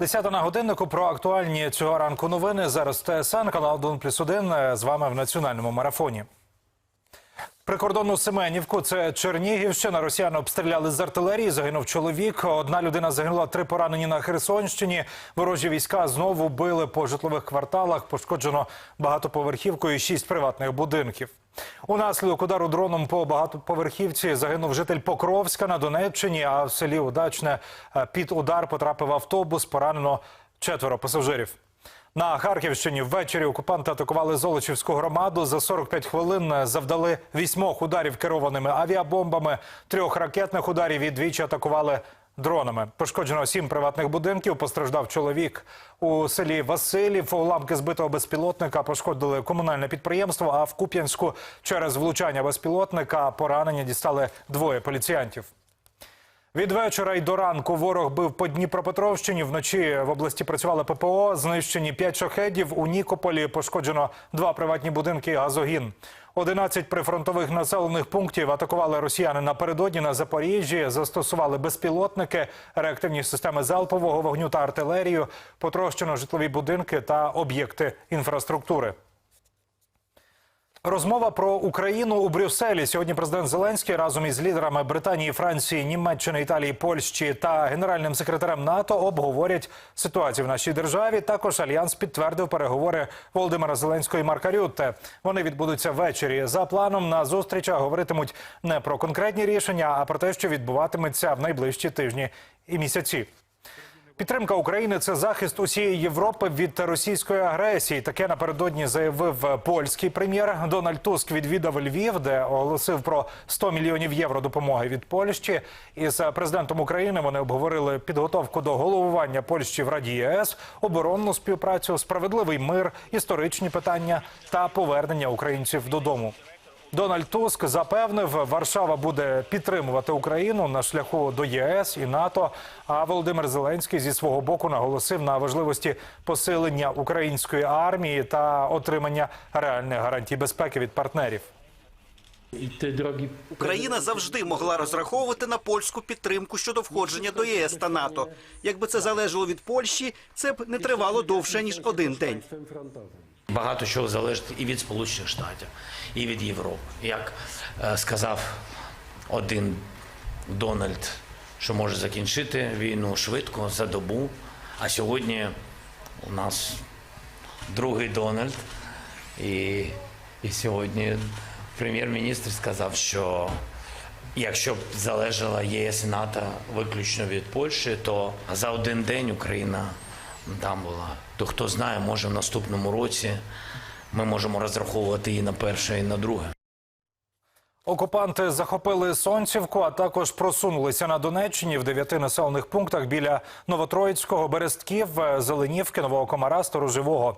Десята на годиннику про актуальні цього ранку новини. Зараз ТСН, канал 1 плюс 1 з вами в національному марафоні. Прикордонну Семенівку, це Чернігівщина. Росіяни обстріляли з артилерії. Загинув чоловік. Одна людина загинула, три поранені на Херсонщині. Ворожі війська знову били по житлових кварталах. Пошкоджено багатоповерхівку і шість приватних будинків. Унаслідок удару дроном по багатоповерхівці загинув житель Покровська на Донеччині. А в селі Удачне е, під удар потрапив автобус. Поранено четверо пасажирів. На Харківщині ввечері окупанти атакували Золочівську громаду. За 45 хвилин завдали вісьмох ударів керованими авіабомбами, трьох ракетних ударів і двічі атакували дронами. Пошкоджено сім приватних будинків. Постраждав чоловік у селі Василів. Уламки збитого безпілотника пошкодили комунальне підприємство. А в Куп'янську через влучання безпілотника поранення дістали двоє поліціянтів. Від вечора й до ранку ворог бив по Дніпропетровщині. Вночі в області працювали ППО. Знищені 5 шахедів. У Нікополі пошкоджено два приватні будинки і газогін. 11 прифронтових населених пунктів атакували росіяни напередодні на Запоріжжі. Застосували безпілотники, реактивні системи залпового вогню та артилерію. Потрощено житлові будинки та об'єкти інфраструктури. Розмова про Україну у Брюсселі. Сьогодні президент Зеленський разом із лідерами Британії, Франції, Німеччини, Італії, Польщі та генеральним секретарем НАТО обговорять ситуацію в нашій державі. Також альянс підтвердив переговори Володимира Зеленського і Марка Рютте. Вони відбудуться ввечері. За планом на зустрічах говоритимуть не про конкретні рішення, а про те, що відбуватиметься в найближчі тижні і місяці. Підтримка України це захист усієї Європи від російської агресії. Таке напередодні заявив польський прем'єр Дональд Туск. Відвідав Львів, де оголосив про 100 мільйонів євро допомоги від Польщі. Із президентом України вони обговорили підготовку до головування Польщі в Раді ЄС, оборонну співпрацю, справедливий мир, історичні питання та повернення українців додому. Дональд Туск запевнив, Варшава буде підтримувати Україну на шляху до ЄС і НАТО. А Володимир Зеленський зі свого боку наголосив на важливості посилення української армії та отримання реальних гарантій безпеки від партнерів. Україна завжди могла розраховувати на польську підтримку щодо входження до ЄС та НАТО. Якби це залежало від Польщі, це б не тривало довше ніж один день. Багато чого залежить і від Сполучених Штатів, і від Європи. Як е, сказав один Дональд, що може закінчити війну швидко за добу. А сьогодні у нас другий Дональд, і, і сьогодні прем'єр-міністр сказав, що якщо б залежала ЄС і НАТО виключно від Польщі, то за один день Україна там була. То хто знає, може в наступному році ми можемо розраховувати і на перше, і на друге. Окупанти захопили Сонцівку, а також просунулися на Донеччині в дев'яти населених пунктах біля Новотроїцького, Берестків, Зеленівки, Нового Комара, Сторожевого.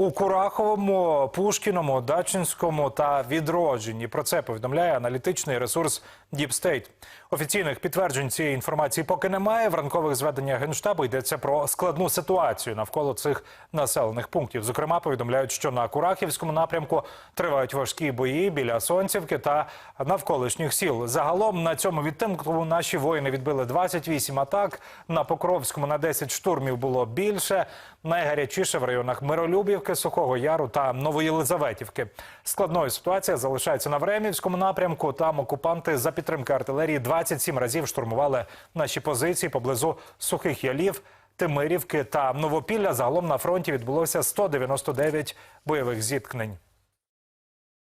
У Кураховому, Пушкіному, Дачинському та Відродженні. Про це повідомляє аналітичний ресурс State. Офіційних підтверджень цієї інформації поки немає. В ранкових зведеннях Генштабу йдеться про складну ситуацію навколо цих населених пунктів. Зокрема, повідомляють, що на Курахівському напрямку тривають важкі бої біля Сонцівки та навколишніх сіл. Загалом на цьому відтинку наші воїни відбили 28 атак. На Покровському на 10 штурмів було більше. Найгарячіше в районах Миролюбівки, Сухого Яру та Новоєлизаветівки. Складною ситуація залишається на Времівському напрямку. Там окупанти за підтримки артилерії 27 разів штурмували наші позиції поблизу Сухих Ялів. Тимирівки та Новопілля загалом на фронті відбулося 199 бойових зіткнень.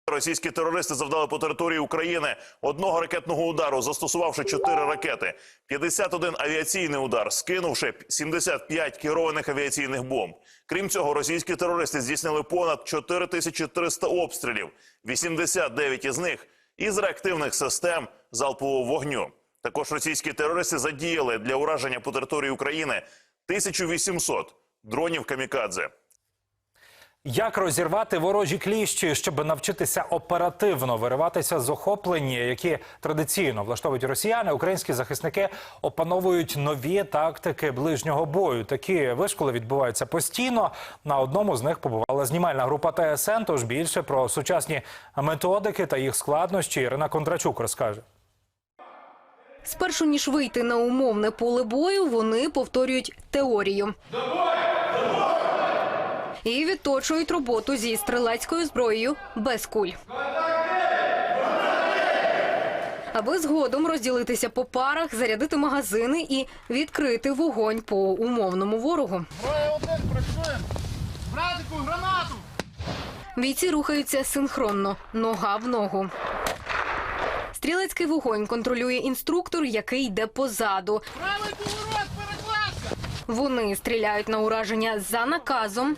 Російські терористи завдали по території України одного ракетного удару, застосувавши чотири ракети, 51 авіаційний удар, скинувши 75 керованих авіаційних бомб. Крім цього, російські терористи здійснили понад 4300 обстрілів, 89 із них із реактивних систем залпового вогню. Також російські терористи задіяли для ураження по території України 1800 дронів камікадзе. Як розірвати ворожі кліщі, щоб навчитися оперативно вириватися з охоплення, які традиційно влаштовують росіяни, українські захисники опановують нові тактики ближнього бою. Такі вишколи відбуваються постійно. На одному з них побувала знімальна група ТСН. Тож більше про сучасні методики та їх складнощі Ірина Кондрачук розкаже. Спершу ніж вийти на умовне поле бою, вони повторюють теорію. І відточують роботу зі стрілецькою зброєю без куль. Аби згодом розділитися по парах, зарядити магазини і відкрити вогонь по умовному ворогу. Бійці рухаються синхронно, нога в ногу. Стрілецький вогонь контролює інструктор, який йде позаду. Вони стріляють на ураження за наказом.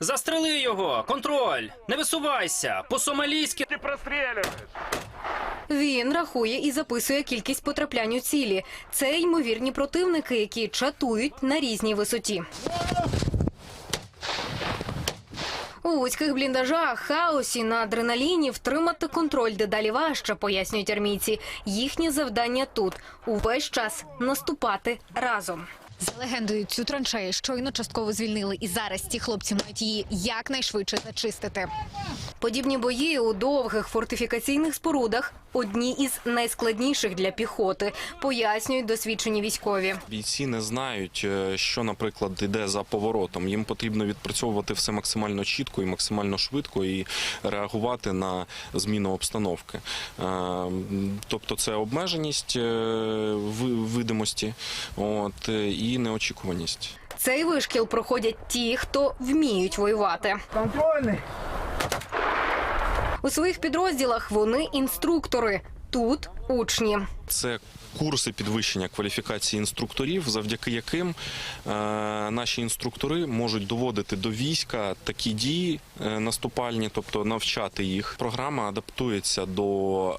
Застрели його! Контроль! Не висувайся! По-сомалійськи Він рахує і записує кількість потраплянь у цілі. Це ймовірні противники, які чатують на різній висоті. У вузьких бліндажах, хаосі на адреналіні втримати контроль дедалі важче, пояснюють армійці. Їхнє завдання тут увесь час наступати разом. За легендою, цю траншею щойно частково звільнили, і зараз ті хлопці мають її якнайшвидше зачистити. Подібні бої у довгих фортифікаційних спорудах одні із найскладніших для піхоти, пояснюють досвідчені військові. Бійці не знають, е, що, наприклад, йде за поворотом. Їм потрібно відпрацьовувати все максимально чітко і максимально швидко і реагувати на зміну обстановки. Е, Тобто, це обмеженість е, видимості, от і неочікуваність. Цей вишкіл проходять ті, хто вміють воювати. У своїх підрозділах вони інструктори. Тут учні. Це курси підвищення кваліфікації інструкторів, завдяки яким е, наші інструктори можуть доводити до війська такі дії е, наступальні, тобто навчати їх. Програма адаптується до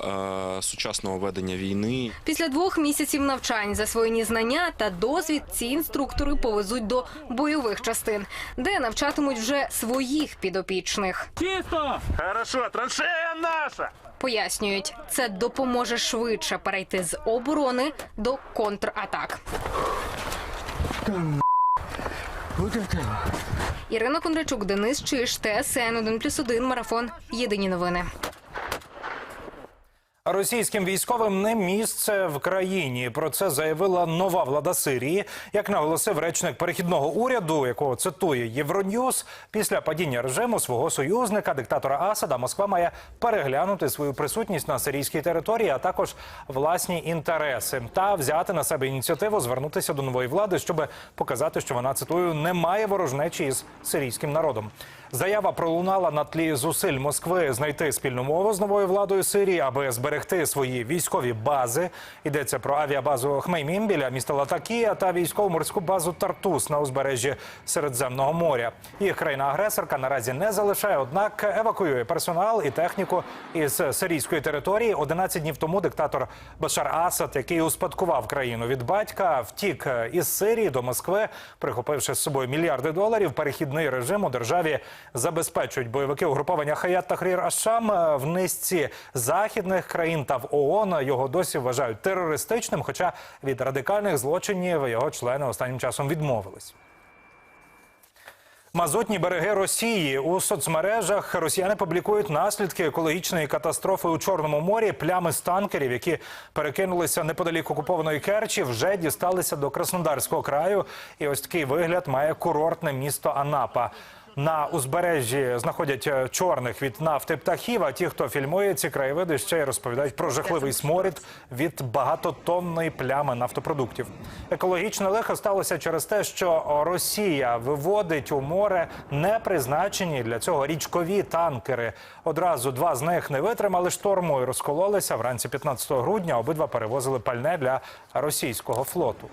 е, сучасного ведення війни. Після двох місяців навчань засвоєні знання та досвід ці інструктори повезуть до бойових частин, де навчатимуть вже своїх підопічних. Хорошо, траншея наша! Пояснюють, це допоможе швидше перейти з оборони до контратак. Ірина Кондрачук, Денис Чиш, ТСН 1+,1, Марафон. Єдині новини. Російським військовим не місце в країні. Про це заявила нова влада Сирії, як наголосив речник перехідного уряду, якого цитує Євроньюз. Після падіння режиму свого союзника, диктатора Асада, Москва має переглянути свою присутність на сирійській території, а також власні інтереси та взяти на себе ініціативу звернутися до нової влади, щоб показати, що вона цитую не має ворожнечі із сирійським народом. Заява пролунала на тлі зусиль Москви знайти спільну мову з новою владою Сирії, аби зберегти свої військові бази. Йдеться про авіабазу Хмеймім біля міста Латакія та військово-морську базу Тартус на узбережжі Середземного моря. Їх країна-агресорка наразі не залишає, однак евакуює персонал і техніку із сирійської території. 11 днів тому диктатор Башар Асад, який успадкував країну від батька, втік із Сирії до Москви, прихопивши з собою мільярди доларів. Перехідний режим у державі забезпечують бойовики угруповання Хаят Тахрір Ашам Е, в низці західних країн та в ООН. Його досі вважають терористичним, хоча від радикальних злочинів його члени останнім часом відмовились. Мазутні береги Росії у соцмережах росіяни публікують наслідки екологічної катастрофи у Чорному морі. Плями з танкерів, які перекинулися неподалік окупованої Керчі, вже дісталися до Краснодарського краю. І ось такий вигляд має курортне місто Анапа. На узбережжі знаходять е, чорних від нафти птахів. А ті, хто фільмує ці краєвиди, ще й розповідають про жахливий сморід від багатотонної плями нафтопродуктів. Екологічне лихо сталося через те, що Росія виводить у море непризначені для цього річкові танкери. Одразу два з них не витримали шторму і розкололися. Вранці 15 грудня обидва перевозили пальне для російського флоту.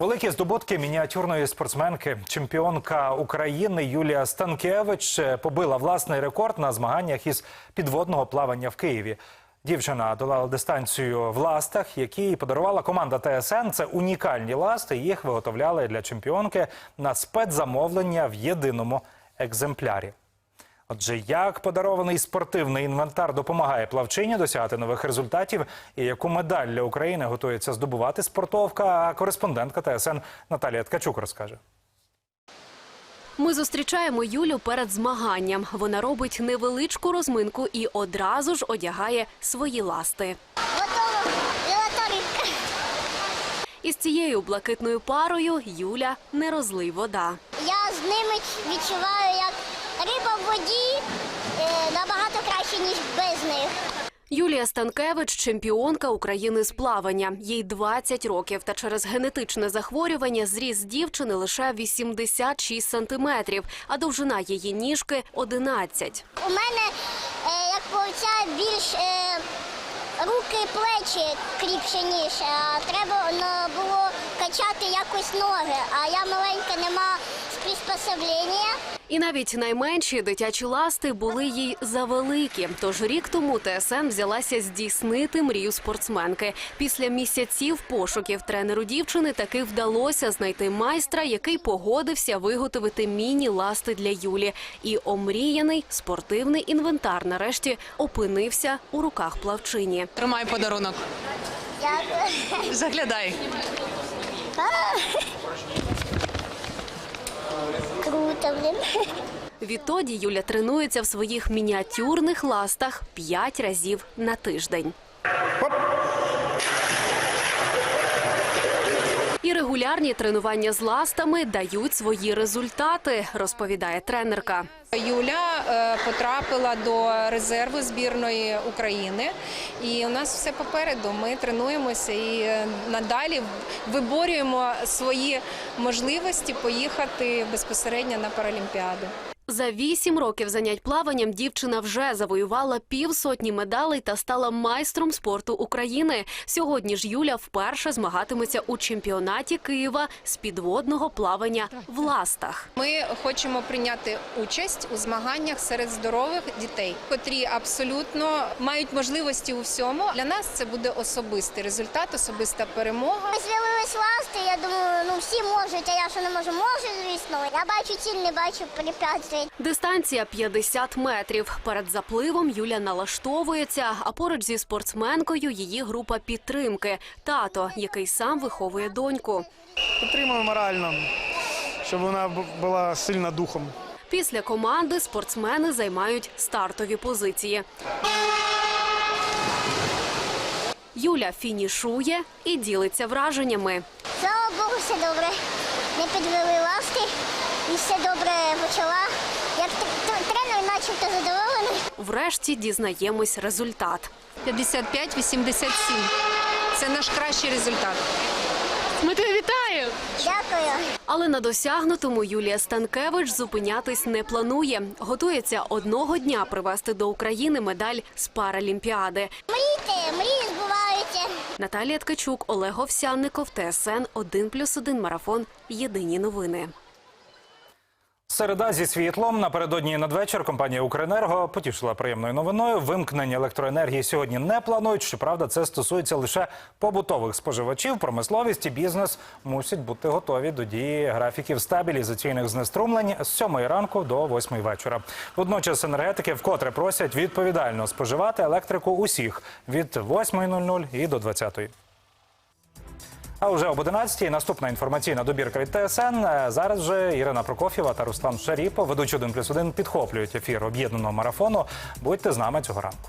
Великі здобутки мініатюрної спортсменки, чемпіонка України Юлія Станкевич е, побила власний рекорд на змаганнях із підводного плавання в Києві. Дівчина долала дистанцію в ластах, які подарувала команда ТСН. Це унікальні ласти. Їх виготовляли для чемпіонки на спецзамовлення в єдиному екземплярі. Отже, як подарований спортивний інвентар допомагає плавчині досягати нових результатів, і яку медаль для України готується здобувати спортовка, а кореспондентка ТСН Наталія Ткачук розкаже. Ми зустрічаємо Юлю перед змаганням. Вона робить невеличку розминку і одразу ж одягає свої ласти. Готово. Із цією блакитною парою Юля не розлий вода. Я з ними відчуваю, в воді е, набагато краще, ніж без них. Юлія Станкевич чемпіонка України з плавання. Їй 20 років, та через генетичне захворювання зріс дівчини лише 86 сантиметрів, а довжина її ніжки 11. У мене, е, як повця, більш е, руки, плечі кріпше, ніж. Треба було качати якось ноги, а я маленька, нема приспособлення. І навіть найменші дитячі ласти були їй завеликі. Тож рік тому ТСН взялася здійснити мрію спортсменки. Після місяців пошуків тренеру дівчини таки вдалося знайти майстра, який погодився виготовити міні-ласти для Юлі. І омріяний спортивний інвентар нарешті опинився у руках плавчині. Тримай подарунок. Дякую. Заглядай. Круто, блін. Відтоді Юля тренується в своїх мініатюрних ластах п'ять разів на тиждень. І регулярні тренування з ластами дають свої результати, розповідає тренерка. Юля е, потрапила до резерву збірної України, і у нас все попереду. Ми тренуємося і е, надалі виборюємо свої можливості поїхати безпосередньо на Паралімпіаду. За вісім років занять плаванням дівчина вже завоювала півсотні медалей та стала майстром спорту України. Сьогодні ж Юля вперше змагатиметься у чемпіонаті Києва з підводного плавання в ластах. Ми хочемо прийняти участь у змаганнях серед здорових дітей, котрі абсолютно мають можливості у всьому. Для нас це буде особистий результат, особиста перемога. З'явились ласти, я думаю, ну всі можуть, а я що не можу, можу, звісно. Я бачу ціль, не бачу препятствий. Дистанція 50 метрів. Перед запливом Юля налаштовується, а поруч зі спортсменкою її група підтримки. Тато, який сам виховує доньку. Підтримую морально, щоб вона була сильна духом. Після команди спортсмени займають стартові позиції. Юля фінішує і ділиться враженнями. Слава Богу, все добре. Не підвели ласти і все добре почала. Як тр- тр- тренер начебто задоволений. Врешті дізнаємось результат. 55-87. Це наш кращий результат. Ми! Дякую. Але на досягнутому Юлія Станкевич зупинятись не планує. Готується одного дня привезти до України медаль з Паралімпіади. Мрійте, мрії збуваються. Наталія Ткачук, Олег Овсянников, ТСН 1+,1 Марафон. Єдині новини. Середа зі світлом напередодні надвечір компанія Укренерго потішила приємною новиною. Вимкнення електроенергії сьогодні не планують. Щоправда, це стосується лише побутових споживачів. Промисловість і бізнес мусять бути готові до дії графіків стабілізаційних знеструмлень з 7 ранку до 8 вечора. Водночас енергетики вкотре просять відповідально споживати електрику усіх від 8.00 і до 20.00. А вже об 11-й наступна інформаційна добірка від ТСН. Е, Зараз вже Ірина Прокоф'єва та Руслан Шаріпов, ведучі 1+,1, підхоплюють ефір об'єднаного марафону. Будьте з нами цього ранку.